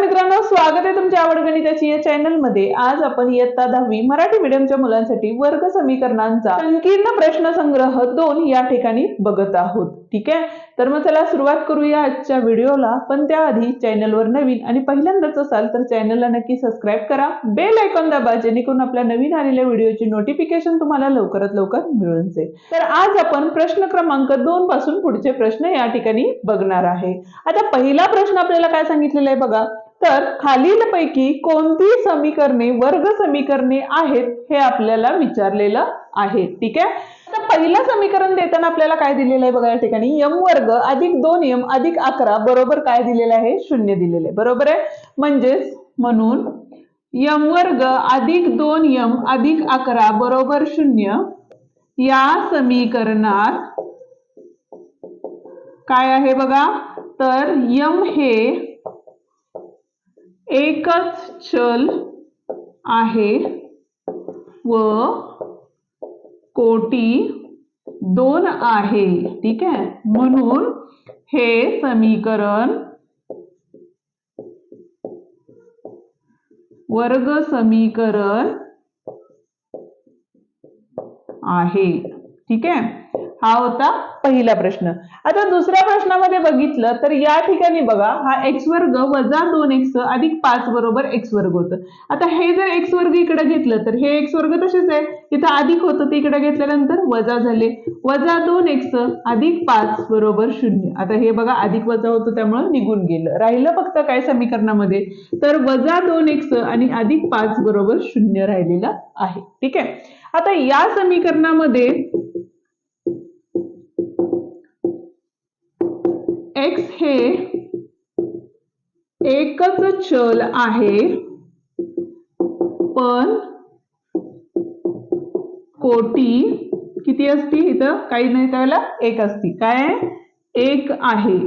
मित्रांनो स्वागत आहे तुमच्या आवड गणिताची या चॅनलमध्ये. आज आपण इयत्ता दहावी मराठी मीडियमच्या मुलांसाठी वर्ग समीकरणांचा संकीर्ण प्रश्न संग्रह दोन या ठिकाणी बघत आहोत. ठीक आहे? तर मग चला सुरुवात करूया आजच्या व्हिडिओला. पण त्याआधी चॅनलवर नवीन आणि पहिल्यांदाच असाल तर चॅनलला नक्की सबस्क्राईब करा. बेल आयकॉन दाबा जेणेकरून आपल्या नवीन आलेल्या व्हिडिओची नोटिफिकेशन तुम्हाला लवकरात लवकर मिळून जाईल. तर आज आपण प्रश्न क्रमांक दोन पासून पुढचे प्रश्न या ठिकाणी बघणार आहे. आता पहिला प्रश्न आपल्याला काय सांगितलेला आहे बघा. तर खालीलपैकी कोणती समीकरणे वर्ग समीकरणे आहेत हे आपल्याला विचारलेलं आहे ठीक आहे? आता पहिलं समीकरण देताना आपल्याला काय दिलेलं आहे बघा या ठिकाणी? यम वर्ग अधिक दोन यम अधिक अकरा बरोबर काय दिलेलं आहे? शून्य दिलेलं आहे. बरोबर आहे? म्हणजेच म्हणून यम वर्ग अधिक दोन यम अधिक अकरा बरोबर शून्य या समीकरणात काय आहे बघा? तर यम हे एकच चल आहे व कोटी दोन आहे. ठीक आहे? म्हणून हे समीकरण वर्ग समीकरण आहे. ठीक आहे? हा होता पहिला प्रश्न. आता दुसऱ्या प्रश्नामध्ये बघितलं तर या ठिकाणी बघा हा एक्स वर्ग वजा दोन एक्स अधिक पाच बरोबर एक्स वर्ग होतं. आता हे जर एक्स वर्ग इकडे घेतलं तर हे एक्स वर्ग तसेच आहे. तिथं अधिक होतं ते इकडे घेतल्यानंतर वजा झाले. वजा दोन एक्स अधिक पाच बरोबर शून्य. आता हे बघा अधिक वजा होतं त्यामुळे निघून गेलं. राहिलं फक्त काय समीकरणामध्ये? तर वजा दोन एक्स आणि अधिक पाच बरोबर शून्य राहिलेलं आहे. ठीक आहे? आता या समीकरणामध्ये एक्स हे एकच चल आहे. पण कोटी किती असती इथं? काही नाही त्यावेळेला एक असती. काय? एक आहे.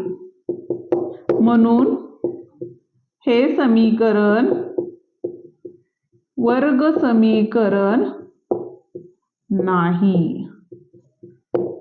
म्हणून हे समीकरण वर्ग समीकरण नाही.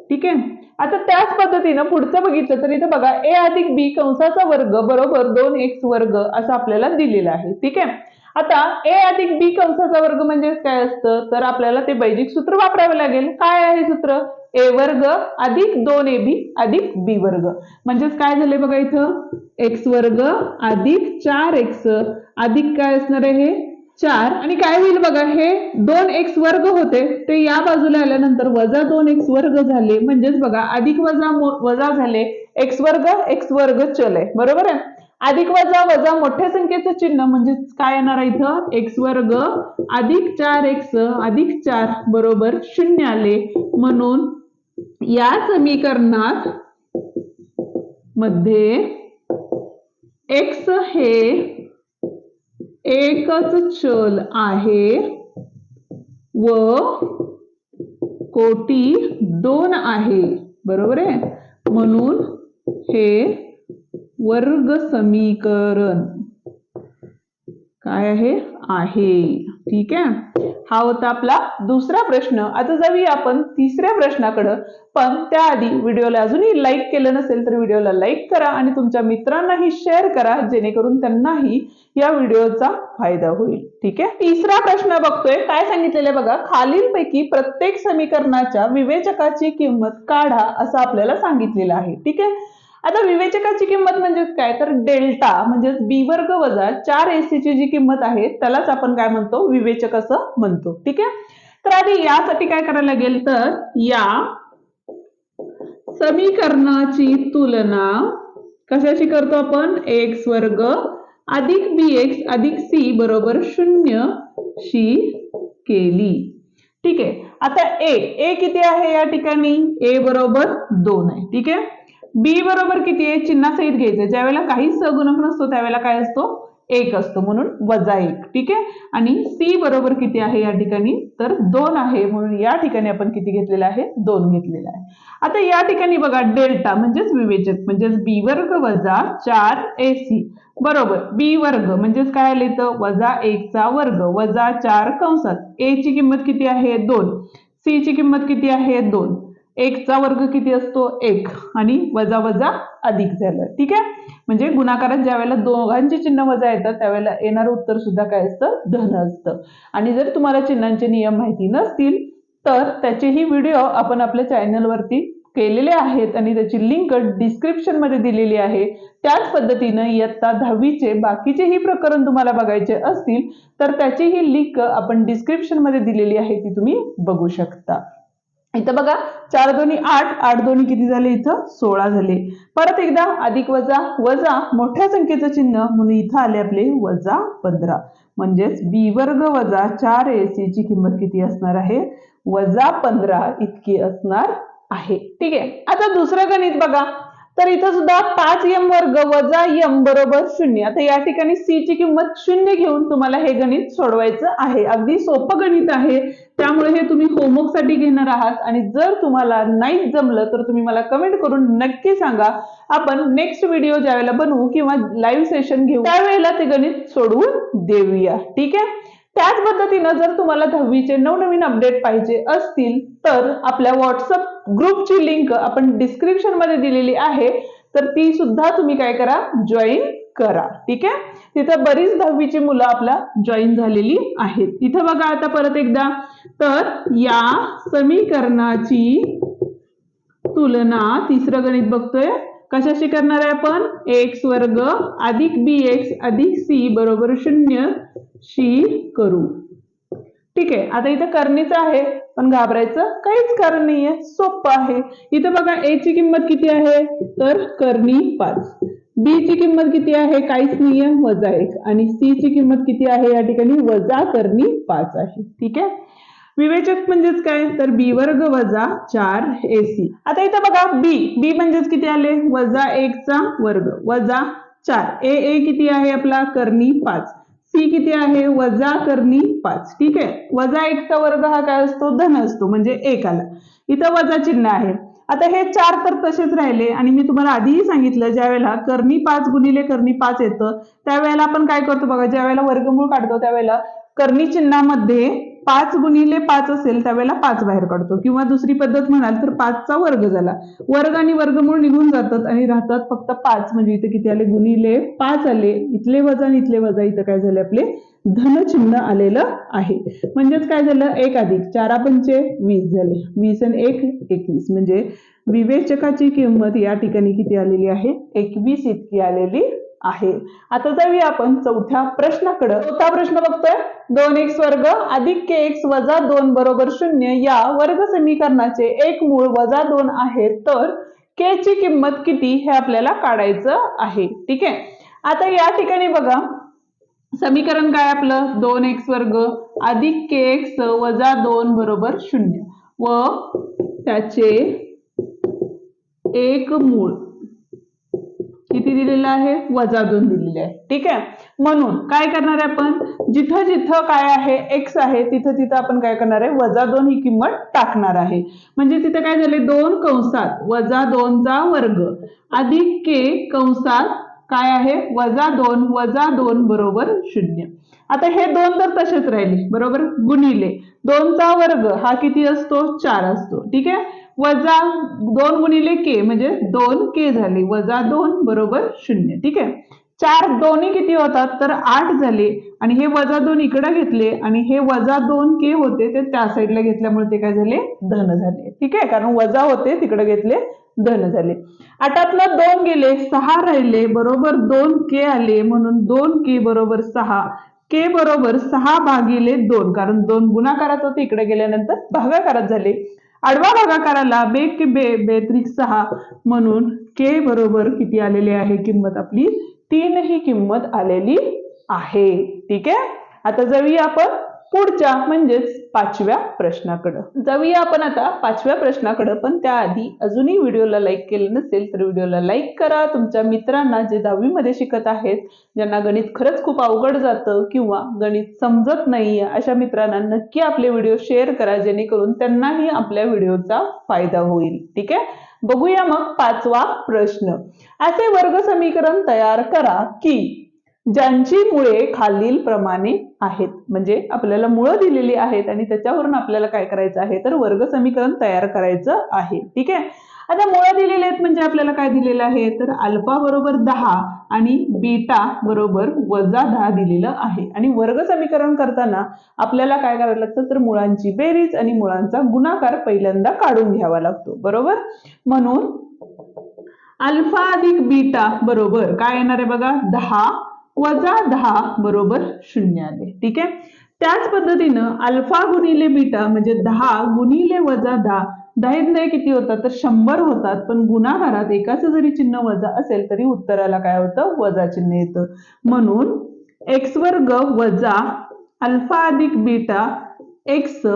ठीक आहे? आता त्याच पद्धतीनं पुढचं बघितलं तर इथं बघा ए अधिक बी कंसाचा वर्ग बरोबर दोन एक्स वर्ग असं आपल्याला दिलेलं आहे. ठीक आहे? आता ए अधिक बी कंसाचा वर्ग म्हणजे काय असतं? तर आपल्याला ते बैजिक सूत्र वापरावं लागेल. काय आहे सूत्र? ए वर्ग अधिक दोन ए बी अधिक बी वर्ग. म्हणजेच काय झाले बघा इथं? एक्स वर्ग अधिक चार एक्स अधिक काय असणार आहे हे? चार. आणि काय होईल बघा हे दोन एक्स वर्ग होते ते या बाजूला आल्यानंतर वजा दोन एक्स वर्ग झाले. म्हणजेच बघा अधिक वजा वजा झाले एक्स वर्ग एक्स वर्ग चल आहे. बरोबर आहे? अधिक वजा वजा मोठ्या संख्येचं चिन्ह म्हणजे काय येणार आहे इथं? एक्स वर्ग अधिक चार एक्स अधिक चार बरोबर शून्य आले. म्हणून या समीकरणात मध्ये एक्स हे एकच चल आहे व कोटी दोन आहे. बरोबर आहे? म्हणून हे वर्ग समीकरण काय आहे? आहे. ठीक आहे? हा होता आपला दुसरा प्रश्न. आता जाऊया आपण तिसऱ्या प्रश्नाकडं. पण त्याआधी व्हिडिओला अजूनही लाईक केलं नसेल तर व्हिडिओला लाईक करा आणि तुमच्या मित्रांनाही शेअर करा जेणेकरून त्यांनाही या व्हिडिओचा फायदा होईल. ठीक आहे? तिसरा प्रश्न बघतोय. काय सांगितलेलं बघा? खालीलपैकी प्रत्येक समीकरणाच्या विवेचकाची किंमत काढा असं आपल्याला सांगितलेलं आहे. ठीक आहे? आता विवेचकाची किंमत म्हणजे काय? तर डेल्टा म्हणजेच बी वर्ग वजा चार एसीची जी किंमत आहे त्यालाच आपण काय म्हणतो? विवेचक असं म्हणतो. ठीक आहे? तर आधी यासाठी काय करायला लागेल? तर या समीकरणाची तुलना कशाशी करतो आपण? एक्स वर्ग अधिक बी एक्स अधिक सी बरोबर शून्य शी केली. ठीक आहे? आता ए ए किती आहे या ठिकाणी? ए बरोबर दोन आहे. ठीक आहे? बी बरोबर किती आहे? चिन्हासहित घ्यायचं. ज्यावेळेला काही सगुणक नसतो त्यावेळेला काय असतो? एक असतो. म्हणून वजा एक. ठीक आहे? आणि सी बरोबर किती आहे या ठिकाणी? तर दोन आहे. म्हणून या ठिकाणी आपण किती घेतलेला आहे? दोन घेतलेला आहे. आता या ठिकाणी बघा डेल्टा म्हणजेच विवेचक म्हणजेच बी वर्ग वजा चार ए सी बरोबर. बी वर्ग म्हणजेच काय आले तर वजा एकचा वर्ग. वजा चार कंसात. ए ची किंमत किती आहे? दोन. सी ची किंमत किती आहे? दोन. एकचा वर्ग किती असतो? एक. आणि वजा वजा अधिक झालं. ठीक आहे? म्हणजे गुणाकारात ज्या वेळेला दोघांची चिन्ह वजा येतात त्यावेळेला येणारं उत्तर सुद्धा काय असतं? धन असतं. आणि जर तुम्हाला चिन्हांचे नियम माहिती नसतील तर त्याचेही व्हिडिओ आपण आपल्या चॅनलवरती केलेले आहेत आणि त्याची लिंक डिस्क्रिप्शनमध्ये दिलेली आहे. त्याच पद्धतीनं इयत्ता दहावीचे बाकीचेही प्रकरण तुम्हाला बघायचे असतील तर त्याचीही लिंक आपण डिस्क्रिप्शनमध्ये दिलेली आहे ती तुम्ही बघू शकता. इथं बघा चार दोन्ही आठ आठ दोन्ही किती झाले इथं? सोळा झाले. परत एकदा अधिक वजा वजा मोठ्या संख्येचं चिन्ह म्हणून इथं आले आपले वजा पंधरा. म्हणजेच बी वर्ग वजा चार ए ची किंमत किती असणार आहे? वजा पंधरा इतकी असणार आहे. ठीक आहे. आता दुसरं गणित बघा. तर इथं सुद्धा पाच एम वर्ग वजा एम बरोबर शून्य. आता या ठिकाणी सी ची किंमत शून्य घेऊन तुम्हाला हे गणित सोडवायचं आहे. अगदी सोपं गणित आहे. त्यामुळे हे तुम्ही होमवर्कसाठी घेणार आहात. आणि जर तुम्हाला नाही जमलं तर तुम्ही मला कमेंट करून नक्की सांगा. आपण नेक्स्ट व्हिडिओ ज्यावेळेला बनवू किंवा लाईव्ह सेशन घेऊ त्यावेळेला ते गणित सोडवून देऊया. ठीक आहे? त्याच पद्धतीनं जर तुम्हाला दहावीचे नवनवीन अपडेट पाहिजे असतील तर आपल्या व्हॉट्सअप ग्रुपची लिंक आपण डिस्क्रिप्शनमध्ये दिलेली आहे. तर ती सुद्धा तुम्ही काय करा जॉईन करा. ठीक आहे? तिथं बरीच दहावीची मुलं आपला जॉईन झालेली आहेत. इथं बघा आता परत एकदा. तर या समीकरणाची तुलना तिसरं गणित बघतोय. कशाशी करणार आहे आपण? एक्स वर्ग अधिक बी एक्स अधिक सी बरोबर शून्य शी करू. ठीक आहे आता इथं करणीचं आहे पण घाबरायचं काहीच कारण नाहीये सोपं आहे. इथं बघा ए ची किंमत किती आहे? तर करणी पाच. बी ची किंमत किती आहे? काहीच नाहीये वजा एक. आणि सी ची किंमत किती आहे? या ठिकाणी वजा करणी पाच आहे. ठीक आहे? विवेचक म्हणजेच काय? तर बी वर्ग वजा चार ए सी आता इथं बघा बी बी म्हणजेच किती आले? वजा एक चा वर्ग. वजा चार. ए ए किती आहे आपला? करणी पाच. सी किती आहे? वजा करणी पाच. ठीक आहे? वजा एकचा वर्ग हा काय असतो? धन असतो. म्हणजे एक आला. इथं वजा चिन्ह आहे. आता हे चार तर तसेच राहिले आणि मी तुम्हाला आधीही सांगितलं ज्या वेळेला करणी पाच गुणिले करणी पाच येतं त्यावेळेला आपण काय करतो बघा? ज्या वेळेला वर्गमूळ काढतो त्यावेळेला करणी चिन्हामध्ये पाच गुणिले पाच असेल त्यावेळेला पाच बाहेर काढतो. किंवा दुसरी पद्धत म्हणाल तर पाचचा वर्ग झाला. वर्ग आणि वर्गमूळ निघून जातात आणि राहतात फक्त पाच. म्हणजे इथे किती आले? गुणिले पाच आले. इथले वजा आणि इथले वजा. इथं काय झाले? आपले धनचिन्ह आलेलं आहे. म्हणजेच काय झालं? एक अधिक चारा पंचे वीस झाले. वीस आणि एक एकवीस. म्हणजे विवेचकाची किंमत या ठिकाणी किती आलेली आहे? एकवीस इतकी आलेली आहे. आता जाऊया आपण चौथ्या प्रश्नाकडे. चौथा प्रश्न बघतोय. दोन एक्स वर्ग अधिक के एक्स वजा दोन बरोबर शून्य या वर्ग समीकरणाचे एक मूळ वजा दोन आहे. तर के ची किंमत किती हे आपल्याला काढायचं आहे. ठीक आहे? आता या ठिकाणी बघा. समीकरण काय आपलं? दोन एक्स वर्ग अधिक के एक्स वजा दोन बरोबर शून्य. व त्याचे एक मूळ. किती दिलेलं आहे? वजा दोन दिलेले आहे. ठीक आहे? म्हणून काय करणार आहे आपण? जिथं जिथं काय आहे एक्स आहे तिथं तिथं आपण काय करणार आहे? वजा दोन ही किंमत टाकणार आहे. म्हणजे तिथं काय झाले? दोन कंसात वजा दोनचा वर्ग. अधिक के कंसात काय आहे? वजा दोन वजा दोन बरोबर शून्य. आता हे दोन तर तसेच राहिले बरोबर? गुणिले. दोनचा वर्ग हा किती असतो? चार असतो. ठीक आहे? वजा दोन गुणिले के म्हणजे दोन के झाले. वजा दोन बरोबर शून्य. ठीक आहे? चार दोन्ही किती होतात? तर आठ झाले. आणि हे वजा दोन इकडे घेतले. आणि हे वजा दोन के होते ते त्या साईडला घेतल्यामुळे ते काय झाले? धन झाले. ठीक आहे? कारण वजा होते तिकडे घेतले धन झाले. आठातनं दोन गेले सहा राहिले. बरोबर दोन के आले. म्हणून दोन के बरोबर सहा. के बरोबर सहा भागिले दोन. कारण दोन गुणाकारात होते इकडे गेल्यानंतर भागाकारात झाले. आडवा भागाकाराला बे के बे बेत्रिक सहा म्हणून के बरोबर किती आलेली आहे? किंमत आपली तीन ही किंमत आलेली आहे. ठीक आहे? आता जाऊया आपण. पुढच्या म्हणजेच पाचव्या प्रश्नाकडं. जाऊया आपण आता पाचव्या प्रश्नाकडं पण त्याआधी अजूनही व्हिडिओला लाईक केलं नसेल तर व्हिडिओला लाईक करा. तुमच्या मित्रांना जे दहावीमध्ये शिकत आहेत ज्यांना गणित खरंच खूप अवघड जातं किंवा गणित समजत नाही अशा मित्रांना नक्की आपले व्हिडिओ शेअर करा जेणेकरून त्यांनाही आपल्या व्हिडिओचा फायदा होईल. ठीक आहे? बघूया मग पाचवा प्रश्न. असे वर्ग समीकरण तयार करा की ज्यांची मुळे खालील प्रमाणे आहेत. म्हणजे आपल्याला मुळं दिलेली आहेत आणि त्याच्यावरून आपल्याला काय करायचं आहे? तर वर्ग समीकरण तयार करायचं आहे. ठीक आहे? आता मुळं दिलेले आहेत म्हणजे आपल्याला काय दिलेलं आहे? तर अल्फा बरोबर दहा आणि बीटा बरोबर वजा दहा दिलेलं आहे. आणि वर्ग समीकरण करताना आपल्याला काय करायला लागतं? तर मुळांची बेरीज आणि मुळांचा गुणाकार पहिल्यांदा काढून घ्यावा लागतो. बरोबर? म्हणून अल्फा अधिक बीटा बरोबर काय येणार आहे बघा? दहा वजा दहा बरोबर शून्य आले. ठीक आहे? त्याच पद्धतीनं अल्फा गुणिले बीटा म्हणजे दहा गुणिले वजा दहा दहा किती होतात? तर शंभर होतात. पण गुणाकारात एकाच जरी चिन्ह वजा असेल तरी उत्तराला काय होतं? वजा चिन्ह येतं. म्हणून एक्स वर्ग वजा अल्फा अधिक बीटा एक्स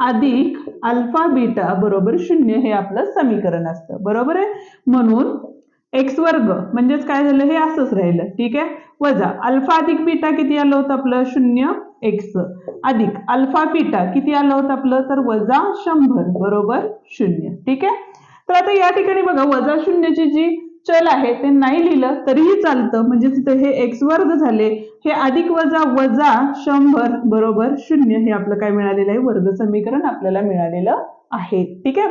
अधिक अल्फा बीटा बरोबर शून्य हे आपलं समीकरण असतं. बरोबर आहे? म्हणून एक्स वर्ग. म्हणजेच काय झालं? हे असंच राहिलं. ठीक आहे? वजा अल्फा अधिक बीटा किती आलं होतं आपलं? शून्य एक्स. अधिक अल्फा बीटा किती आलं होतं आपलं? तर वजा शंभर. बरोबर? शून्य. ठीक आहे? तर आता या ठिकाणी बघा वजा शून्यची जी चल आहे ते नाही लिहिलं तरीही चालतं. म्हणजे तिथे हे एक्स वर्ग झाले. हे अधिक वजा वजा शंभर. बरोबर? शून्य हे आपलं काय मिळालेलं आहे? वर्ग समीकरण आपल्याला मिळालेलं आहे. ठीक आहे?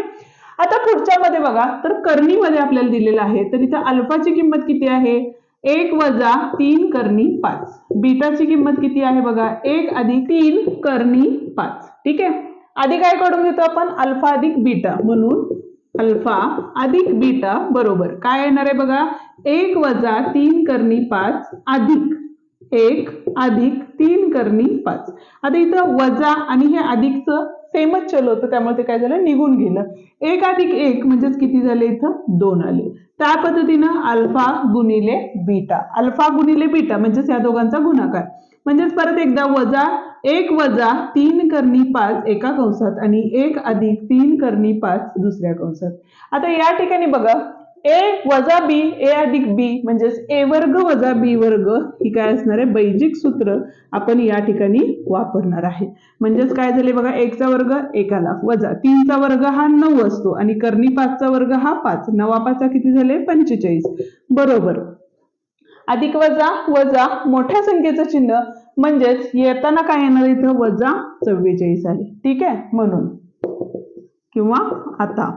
आता पुढच्या मध्ये बघा तर कर्णीमध्ये आपल्याला दिलेलं आहे. तर इथं अल्फाची किंमत किती आहे? एक वजा तीन कर्णी पाच. बीटाची किंमत किती आहे बघा? एक अधिक तीन कर्णी पाच. ठीक आहे? आधी काय करून घेतो आपण? अल्फा अधिक बीटा म्हणून अल्फा अधिक बीटा बरोबर. काय येणार आहे बघा? एक वजा तीन कर्णी पाच अधिक. एक अधिक तीन कर्णी पाच. आता इथं वजा आणि हे अधिकचं सेमच चल होतं त्यामुळे ते काय झालं निघून गेलं. एक अधिक एक म्हणजेच किती झाले इथं? दोन आले. त्या पद्धतीनं अल्फा गुणिले बीटा. अल्फा गुणिले बीटा म्हणजेच या दोघांचा गुणाकार. म्हणजेच परत एकदा वजा एक वजा तीन कर्णी पाच एका कंसात आणि एक अधिक तीन कर्णी पाच दुसऱ्या कंसात. आता या ठिकाणी बघा ए वजा बी ए अधिक बी म्हणजेच ए वर्ग वजा बी वर्ग ही काय असणार आहे? बैजिक सूत्र आपण या ठिकाणी वापरणार आहे. म्हणजेच काय झाले बघा एकचा वर्ग एकाला वजा. तीनचा वर्ग हा नऊ असतो आणि कर्णी पाचचा वर्ग हा पाच. नवा पाचा किती झाले? पंचेचाळीस. बरोबर. अधिक वजा वजा मोठ्या संख्येचं चिन्ह म्हणजेच येताना काय येणार इथं? वजा चव्वेचाळीस आले. ठीक आहे? म्हणून. किंवा आता.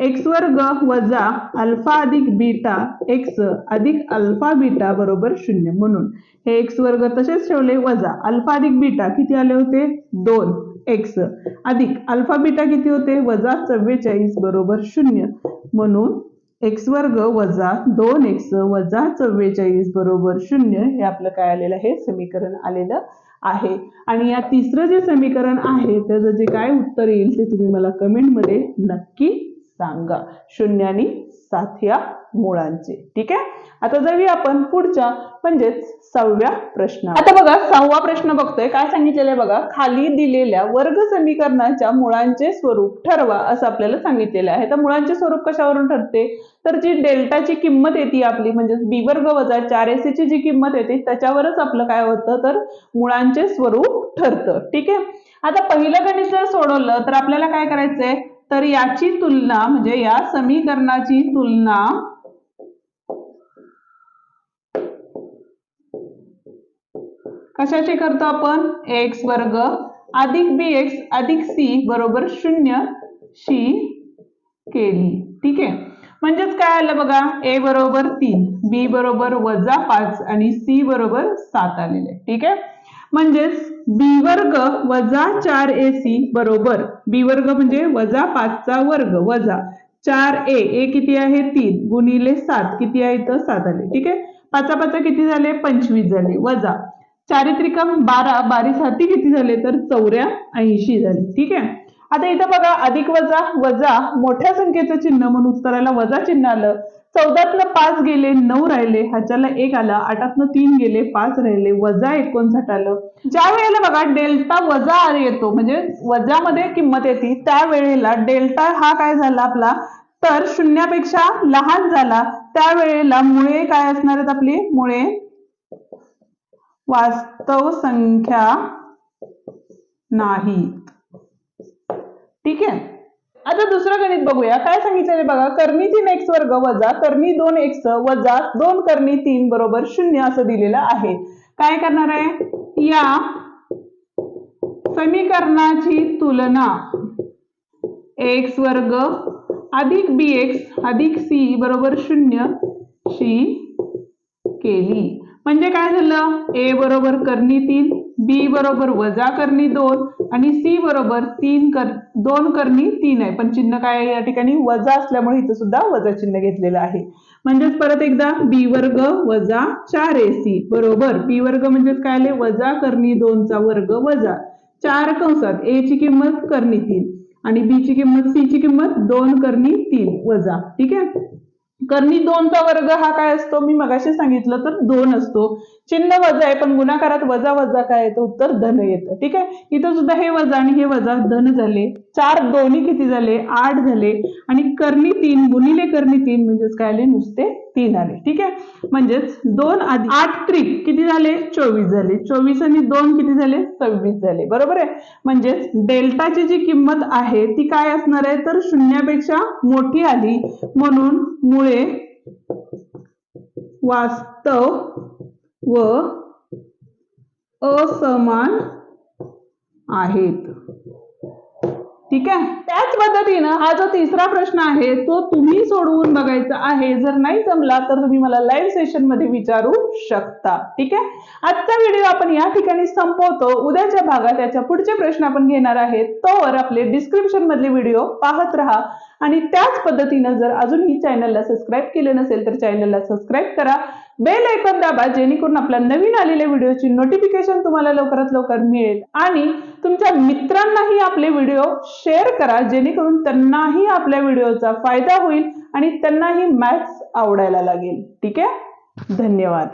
एक्स वर्ग वजा अल्फा अधिक बीटा एक्स अधिक अल्फा बीटा बरोबर शून्य. म्हणून हे एक्स वर्ग तसेच ठेवले वजा अल्फा अधिक बीटा किती आले होते? दोन. एक्स अधिक अल्फा बीटा किती होते? वजा चव्वेचाळीस बरोबर शून्य. म्हणून एक्स वर्ग वजा दोन एक्स वजा चव्वेचाळीस बरोबर शून्य हे आपलं काय आलेलं आहे? समीकरण आलेलं आहे. आणि या तिसरं जे समीकरण आहे त्याचं जे काय उत्तर येईल ते तुम्ही मला कमेंटमध्ये नक्की सांगा. शून्य आणि सात या मुळांचे. ठीक आहे? आता जाऊया आपण पुढच्या म्हणजेच सहाव्या प्रश्न आता बघा सहावा प्रश्न बघतोय. काय सांगितलेलं आहे बघा? खाली दिलेल्या वर्ग समीकरणाच्या मुळांचे स्वरूप ठरवा असं आपल्याला सांगितलेलं आहे. तर मुळांचे स्वरूप कशावरून ठरते? तर जी डेल्टाची किंमत येते आपली म्हणजे बी वर्ग वजा चार एस ची जी किंमत येते त्याच्यावरच आपलं काय होतं? तर मुळांचे स्वरूप ठरतं. ठीक आहे? आता पहिलं गणित जर सोडवलं तर आपल्याला काय करायचंय? तर याची तुलना म्हणजे या समीकरणाची तुलना कशाची करतो आपण? एक्स वर्ग अधिक बी एक्स अधिक सी बरोबर शून्य शी केली. ठीक आहे? म्हणजेच काय आलं बघा? ए बरोबर तीन बी बरोबर वजा पाच आणि सी बरोबर सात आलेले. ठीक आहे? म्हणजेच बी वर्ग वजा चार ए सी बरोबर. बी वर्ग म्हणजे वजा पाचचा वर्ग वजा चार ए ए किती आहे? तीन. गुणिले सात. किती आहे तर सात आले. ठीक आहे? पाचा पाचा किती झाले? पंचवीस झाले. वजा चारित्रिकम बारा बारी साती किती झाले? तर चौऱ्या ऐंशी झाले. ठीक आहे? आता इथं बघा अधिक वजा वजा मोठ्या संख्येचं चिन्ह म्हणून उत्तराला वजा चिन्ह आलं. चौदातनं पाच गेले नऊ राहिले ह्याच्याला एक आला आठातनं तीन गेले पाच राहिले वजा एकोणसाठ आलं. ज्या वेळेला बघा डेल्टा वजा येतो म्हणजे वजामध्ये किंमत येते त्या वेळेला डेल्टा हा काय झाला आपला? तर शून्यापेक्षा लहान झाला. त्यावेळेला मुळे काय असणार आहेत आपली? मुळे वास्तव संख्या नाही. ठीक आहे? आता दुसरं गणित बघूया. काय सांगितलेले बघा कर्णी तीन एक्स वर्ग वजा कर्णी दोन एक्स वजा दोन कर्णी तीन बरोबर शून्य असं दिलेलं आहे. काय करणार आहे? या समीकरणाची तुलना एक्स वर्ग अधिक बी एक्स अधिक सी बरोबर शून्य शी केली. म्हणजे काय झालं? ए बरोबर करणी तीन बी बरोबर वजा करणी दोन आणि सी बरोबर तीन कर दोन करणी तीन आहे. पण चिन्ह काय आहे या ठिकाणी? वजा असल्यामुळे इथं सुद्धा वजा चिन्ह घेतलेलं आहे. म्हणजेच परत एकदा बी वर्ग वजा चार ए सी. बरोबर. बी वर्ग म्हणजेच काय आले? वजा करणी दोनचा वर्ग वजा. चार कंसात ए ची किंमत करणी तीन आणि बी ची किंमत सी ची किंमत दोन करणी तीन वजा. ठीक आहे? कर्णी दोनचा वर्ग हा काय असतो? मी मगाशी सांगितलं तर दोन असतो. चिन्ह वजा आहे पण गुणाकारात वजा वजा काय येतं? उत्तर धन येतं. ठीक आहे? इथं सुद्धा हे वजा आणि हे वजा धन झाले. चार दोन्ही किती झाले? आठ झाले. आणि कर्णी तीन गुणिले कर्णी तीन म्हणजेच काय आले? नुसते तीन आले. ठीक आहे? म्हणजेच दोन आधी आठ त्रिक किती झाले? चोवीस झाले. चोवीस आणि दोन किती झाले? सव्वीस झाले. बरोबर आहे? म्हणजेच डेल्टाची जी किंमत आहे ती काय असणार आहे? तर शून्यापेक्षा मोठी आली. म्हणून मुळे वास्तव व असमान आहेत. ठीक आहे? त्याच पद्धतीनं हा जो तिसरा प्रश्न आहे तो तुम्ही सोडवून बघायचा आहे. जर नाही जमला तर तुम्ही मला लाईव्ह सेशनमध्ये विचारू शकता. ठीक आहे? आजचा व्हिडिओ आपण या ठिकाणी संपवतो. उद्याच्या भागात याच्या पुढचे प्रश्न आपण घेणार आहेत तोवर आपले डिस्क्रिप्शन मधले व्हिडिओ पाहत राहा. आणि त्याच पद्धतीनं जर अजूनही चॅनलला सबस्क्राईब केलं नसेल तर चॅनलला सबस्क्राईब करा. बेल ऐकून दाबा जेणेकरून आपल्या नवीन आलेल्या व्हिडिओची नोटिफिकेशन तुम्हाला लवकरात लवकर मिळेल. आणि तुमच्या मित्रांनाही आपले व्हिडिओ शेअर करा जेणेकरून त्यांनाही आपल्या व्हिडिओचा फायदा होईल आणि त्यांनाही मॅथ्स आवडायला लागेल. ठीक आहे? धन्यवाद.